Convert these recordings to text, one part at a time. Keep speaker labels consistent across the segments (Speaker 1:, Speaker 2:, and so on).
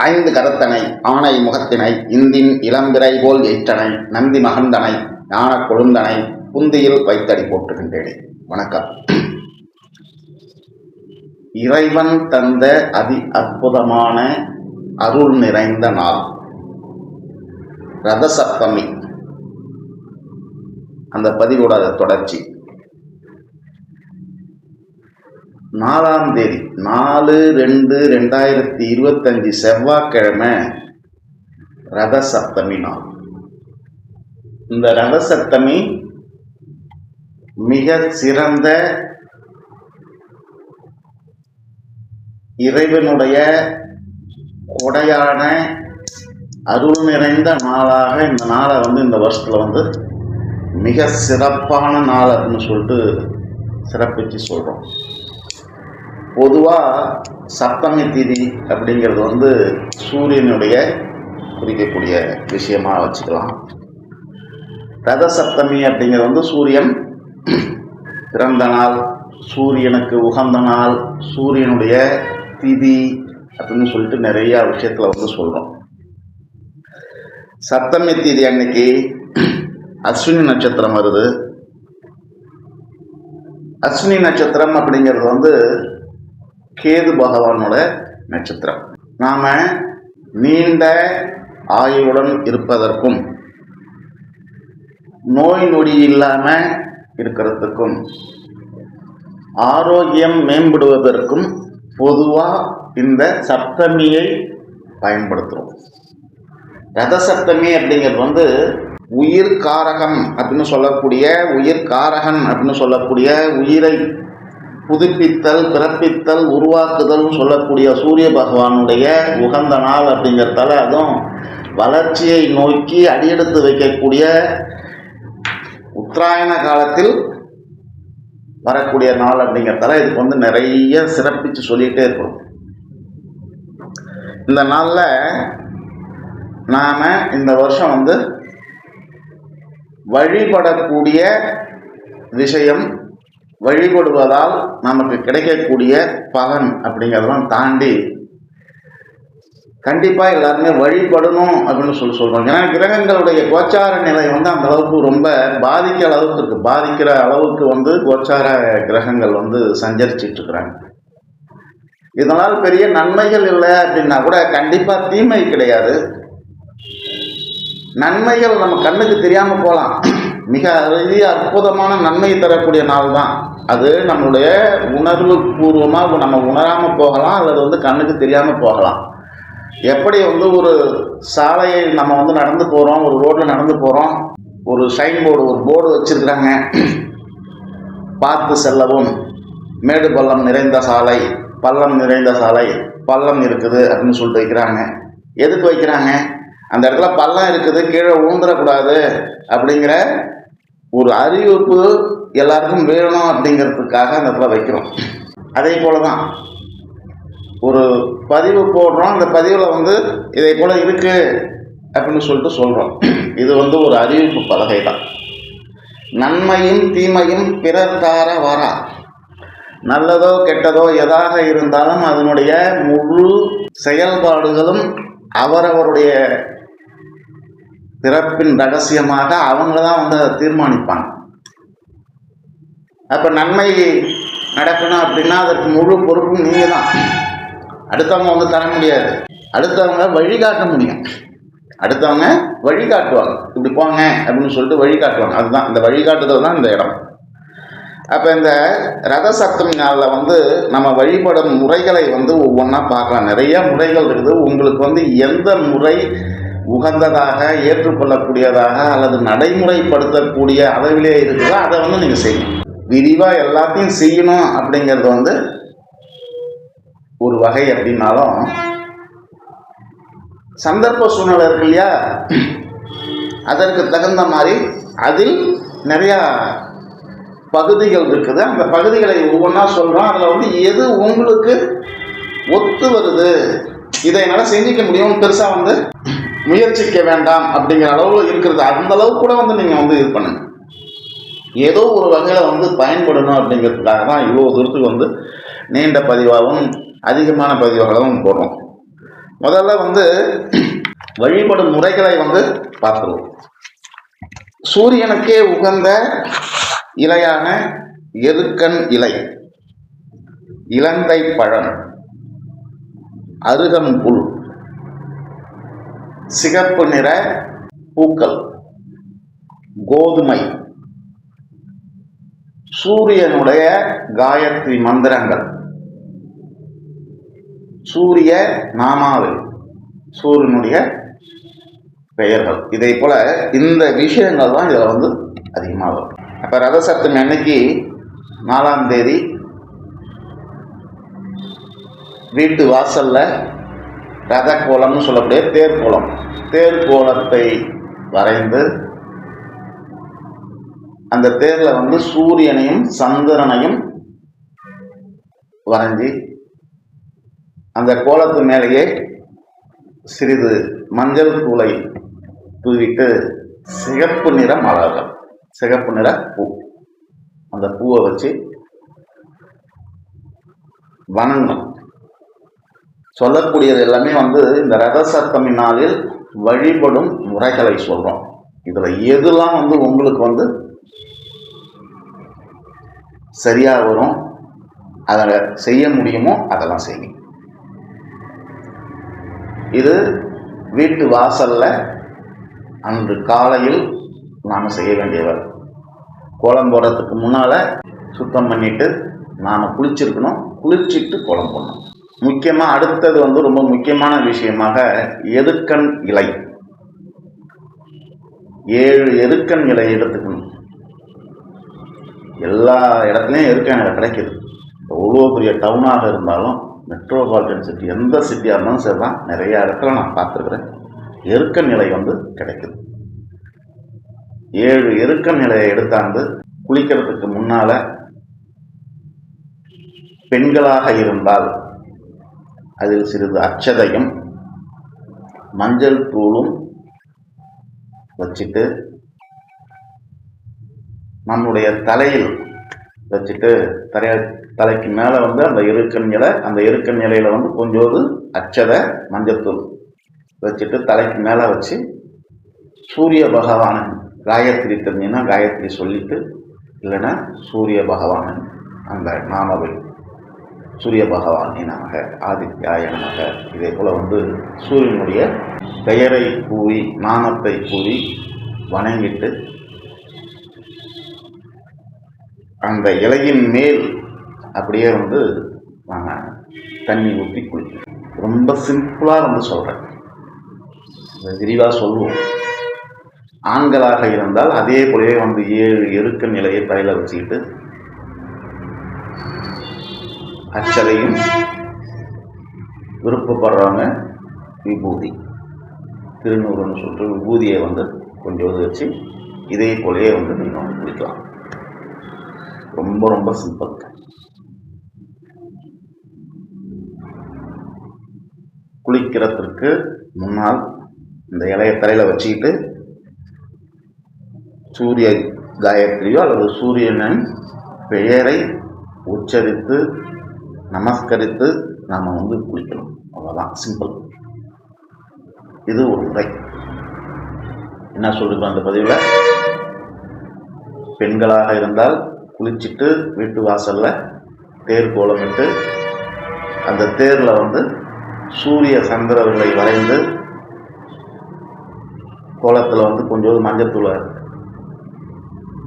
Speaker 1: ஐந்து கரத்தனை ஆணை முகத்தினை இந்தின் இளம்பிறை போல் ஏற்றனை நந்தி மகந்தனை ஞான கொழுந்தனை புந்தியில் வைத்தடி போட்டுகின்றேனே வணக்கம். இறைவன் தந்த அதி அற்புதமான அருள் நிறைந்த நாள். ரதசப்தமி. அந்த பதிவோட தொடர்ச்சி. நாலாம் தேதி நாலு ரெண்டு ரெண்டாயிரத்தி இருபத்தஞ்சி செவ்வாய்க்கிழமை ரத சப்தமி நாள். இந்த ரத சப்தமி மிக சிறந்த இறைவனுடைய கொடையான அருள் நிறைந்த நாளாக இந்த நாளை வந்து இந்த வருஷத்தில் வந்து மிக சிறப்பான நாள் அப்படின்னு சொல்லிட்டு சிறப்பிச்சு சொல்கிறோம் பொதுவாக சப்தமி திதி அப்படிங்கிறது வந்து சூரியனுடைய குறிக்கக்கூடிய விஷயமாக வச்சுக்கலாம். ரத சப்தமி அப்படிங்கிறது வந்து சூரியன் பிறந்த நாள் சூரியனுக்கு உகந்த நாள் சூரியனுடைய திதி அப்படின்னு சொல்லிட்டு நிறையா விஷயத்தில் வந்து சொல்கிறோம் சப்தமி திதி அன்னைக்கு அஸ்வினி நட்சத்திரம் வருது. அஸ்வினி நட்சத்திரம் அப்படிங்கிறது வந்து கேது பகவானோட நட்சத்திரம். நாம நீண்ட ஆயுளுடன் இருப்பதற்கும் நோய் நொடி இல்லாம இருக்கிறதுக்கும் ஆரோக்கியம் மேம்படுவதற்கும் பொதுவாக இந்த சப்தமியை பயன்படுத்துகிறோம் ரத சப்தமி அப்படிங்கிறது வந்து உயிர் காரகம் அப்படின்னு சொல்லக்கூடிய உயிர் காரகன் அப்படின்னு சொல்லக்கூடிய உயிரை புதுப்பித்தல் பிறப்பித்தல் உருவாக்குதல் சொல்லக்கூடிய சூரிய பகவானுடைய உகந்த நாள் அப்படிங்கிறதால அதுவும் வளர்ச்சியை நோக்கி அடியெடுத்து வைக்கக்கூடிய உத்தராயண காலத்தில் வரக்கூடிய நாள் அப்படிங்கிறதால இதுக்கு வந்து நிறைய சிறப்பித்து சொல்லிகிட்டே இருக்கணும். இந்த நாளில் நாம் இந்த வருஷம் வந்து வழிபடக்கூடிய விஷயம் வழிபடுவதால் நமக்கு கிடைக்கக்கூடிய பலன் அப்படிங்கிறதெல்லாம் தாண்டி கண்டிப்பாக எல்லாருமே வழிபடணும் அப்படின்னு சொல்லி சொல்கிறோம் ஏன்னா கிரகங்களுடைய கோச்சார நிலை வந்து அந்த அளவுக்கு ரொம்ப பாதிக்கிற அளவுக்கு இருக்குது பாதிக்கிற அளவுக்கு வந்து கோச்சார கிரகங்கள் வந்து சஞ்சரிச்சிட்டு இருக்கிறாங்க. இதனால் பெரிய நன்மைகள் இல்லை அப்படின்னா கூட கண்டிப்பாக தீமை கிடையாது. நன்மைகள் நம்ம கண்ணுக்கு தெரியாமல் போகலாம் மிக அரிய அற்புதமான நன்மை தரக்கூடிய நாள் தான் அது நம்மளுடைய உணர்வு பூர்வமாக நம்ம உணராமல் போகலாம் அல்லது வந்து கண்ணுக்கு தெரியாமல் போகலாம். எப்படி வந்து ஒரு சாலையை நம்ம வந்து நடந்து போகிறோம் ஒரு ரோட்டில் நடந்து போகிறோம் ஒரு சைன் போர்டு ஒரு போர்டு வச்சுருக்குறாங்க. பார்த்து செல்லவும். மேடு பள்ளம் நிறைந்த சாலை பள்ளம் நிறைந்த சாலை பள்ளம் இருக்குது அப்படின்னு சொல்லிட்டு வைக்கிறாங்க. எதுக்கு வைக்கிறாங்க? அந்த இடத்துல பள்ளம் இருக்குது கீழே ஊந்துடக்கூடாது அப்படிங்கிற ஒரு அறிவிப்பு எல்லாருக்கும் வேணும் அப்படிங்கிறதுக்காக அந்த இடத்துல வைக்கிறோம். அதே போல தான் ஒரு பதிவு போடுறோம் அந்த பதிவில் வந்து இதே போல் இருக்குது அப்படின்னு சொல்லிட்டு சொல்கிறோம் இது வந்து ஒரு அறிவிப்பு பலகை தான் நன்மையும் தீமையும் பிறர் தார வரா. நல்லதோ கெட்டதோ எதாக இருந்தாலும் அதனுடைய முழு செயல்பாடுகளும் அவரவருடைய பிறப்பின் ரகசியமாக அவங்க தான் வந்து அதை தீர்மானிப்பாங்க. அப்போ நன்மை நடக்கணும் அப்படின்னா அதற்கு முழு பொறுப்பும் நீங்கள் தான். அடுத்தவங்க வந்து தர முடியாது. அடுத்தவங்க வழிகாட்ட முடியும். அடுத்தவங்க வழிகாட்டுவாங்க. இப்படி போங்க அப்படின்னு சொல்லிட்டு வழிகாட்டுவாங்க. அதுதான். இந்த வழிகாட்டுதல் தான் இந்த இடம். அப்போ இந்த ரத சப்தமி நாளில் வந்து நம்ம வழிபடும் முறைகளை வந்து ஒவ்வொன்றா பார்க்கலாம். நிறைய முறைகள் இருக்குது. உங்களுக்கு வந்து எந்த முறை உகந்ததாக ஏற்றுக்கொள்ளக்கூடியதாக அல்லது நடைமுறைப்படுத்தக்கூடிய அளவிலே இருக்குதோ அதை வந்து நீங்கள் செய்யணும். விரிவாக எல்லாத்தையும் செய்யணும் அப்படிங்கிறது வந்து ஒரு வகை அப்படின்னாலும் சந்தர்ப்ப சூழ்நிலை இருக்கு இல்லையா? அதற்கு தகுந்த மாதிரி அதில் நிறையா பகுதிகள் இருக்குது. அந்த பகுதிகளை ஒவ்வொன்றா சொல்கிறோம் அதில் வந்து எது உங்களுக்கு ஒத்து வருது? இதை என்னால் செஞ்சிக்க முடியும் பெருசாக வந்து முயற்சிக்க வேண்டாம் அப்படிங்கிற அளவில் இருக்கிறது. அந்த அளவுக்கு கூட வந்து நீங்கள் வந்து இது பண்ணுங்க. ஏதோ ஒரு வகையில் வந்து பயன்படணும் அப்படிங்கிறதுக்காக தான் இவ்வளோ தூரத்துக்கு வந்து நீண்ட பதிவாகவும் அதிகமான பதிவாகவும் போடுறோம். முதல்ல வந்து வழிபடும் முறைகளை வந்து பார்த்துருவோம். சூரியனுக்கே உகந்த இலையான எருக்கன் இலை. இலந்தை பழம். அருகம்புல். சிகப்பு நிற பூக்கள் கோதுமை சூரியனுடைய காயத்ரி மந்திரங்கள். சூரிய நாமாவளி சூரியனுடைய பெயர்கள். இதை போல இந்த விஷயங்கள் தான் இதில் வந்து அதிகமாக வரும். அப்போ ரத சப்தமி அன்னைக்கு நாலாம் தேதி வீட்டு வாசலில் ரத கோலம்னு சொல்லக்கூடிய தேர்கோலம் தேர்கோலத்தை வரைந்து அந்த தேர்ல வந்து சூரியனையும் சந்திரனையும் வரைஞ்சி அந்த கோலத்து மேலேயே சிறிது மஞ்சள் தூளை தூவிட்டு சிகப்பு நிற மலர்கள் சிகப்பு நிற பூ. அந்த பூவை வச்சு வணங்கணும். சொல்லக்கூடியது எல்லாமே வந்து இந்த ரத நாளில் வழிபடும் முறைகளை சொல்றோம். இதுல எதுலாம் வந்து உங்களுக்கு வந்து சரியா வரும் அதை செய்ய முடியுமோ அதெல்லாம் செய்யும் இது வீட்டு வாசல்ல அன்று காலையில் நாம் செய்ய வேண்டியவர். கோலம் போடுறதுக்கு முன்னால் சுத்தம் பண்ணிட்டு நாம் குளிச்சிருக்கணும். குளிச்சிட்டு கோலம் போடணும். முக்கியமாக அடுத்தது வந்து ரொம்ப முக்கியமான விஷயமாக எதுக்கண் இலை. ஏழு எதுக்கண் இலை எடுத்துக்கணும். எல்லா இடத்துலையும் எதுக்கண் இலை கிடைக்கிது. எவ்வளோ பெரிய டவுனாக இருந்தாலும் மெட்ரோபாலிட்டன் சிட்டி எந்த சிட்டியாக இருந்தாலும் சரி தான் நிறைய இடத்துல நான் பார்த்துருக்குறேன். எருக்க நிலை வந்து கிடைக்குது. ஏழு எருக்க நிலையை எடுத்தாந்து குளிக்கிறதுக்கு முன்னால் பெண்களாக இருந்தால் அதில் சிறிது அச்சதையும் மஞ்சள் தூளும் வச்சுட்டு நம்முடைய தலையில் வச்சுட்டு தலைய தலைக்கு மேலே வந்து அந்த எருக்கன் இலை அந்த எருக்கன் நிலையில் வந்து கொஞ்சோடு அச்சதை மஞ்சத்தூள் வச்சுட்டு தலைக்கு மேலே வச்சு சூரிய பகவானன் காயத்ரி தெரிஞ்சுன்னா காயத்ரி சொல்லிட்டு இல்லைன்னா சூரிய பகவானன் அந்த நாமவை சூரிய பகவானே நமக ஆதித்யாய நமக இதே போல் வந்து சூரியனுடைய பெயரை கூறி நாமத்தை கூறி வணங்கிட்டு அந்த இலையின் மேல் அப்படியே வந்து நம்ம தண்ணி ஊற்றி குளிக்கணும். ரொம்ப சிம்பிளாக வந்து சொல்கிறேன் விரிவாக சொல்லுவோம். ஆண்களாக இருந்தால் அதே போலவே வந்து ஏழு எருக்க நிலையை தலையில் வச்சுக்கிட்டு அச்சதையும் விருப்பப்படுறாங்க விபூதி. திருநூறுன்னு சொல்லிட்டு விபூதியை வந்து கொஞ்சம் வச்சு இதே போலவே வந்து நீங்கள் வந்து குளிக்கலாம். ரொம்ப ரொம்ப சிம்பிள் குளிக்கிறதுக்கு முன்னால் இந்த இலைய தலையில் வச்சுக்கிட்டு சூரிய காயத்ரியோ அல்லது சூரியனின் பெயரை உச்சரித்து நமஸ்கரித்து நாம் வந்து குளிக்கணும் அவ்வளோதான் சிம்பிள் இது ஒரு முறை என்ன சொல்லிருக்கோம் அந்த பதிவில்? பெண்களாக இருந்தால் குளிச்சுட்டு வீட்டு வாசலில் தேர் கோலமிட்டு அந்த தேரில் வந்து சூரிய சந்திரர்களை வரைந்து கோலத்தில் வந்து கொஞ்சோண்டு மஞ்சத்தூளை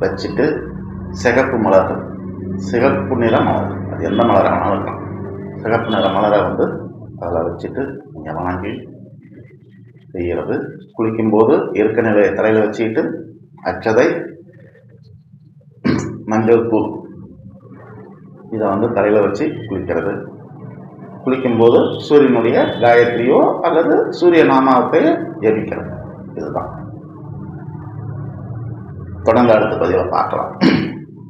Speaker 1: வச்சுட்டு சிகப்பு மலர்கள். சிகப்பு நிற மலர்கள். எந்த மலராக வேணாலும் இருக்கலாம் சிகப்பு நிற மலரை வந்து அதில் வச்சுட்டு நீங்கள் வாங்கி செய்கிறது. குளிக்கும்போது இருக்க நிலையை தரையில் வச்சுக்கிட்டு அச்சதை மஞ்சள் தூள் இதை வந்து தரையில் வச்சு குளிக்கிறது. குளிக்கும்போது சூரியனுடைய காயத்ரியோ அல்லது சூரிய நாமாவத்தையோ ஜபிக்கிறது. இதுதான். தொடர்ந்து அடுத்த பதிவை பார்க்கலாம்.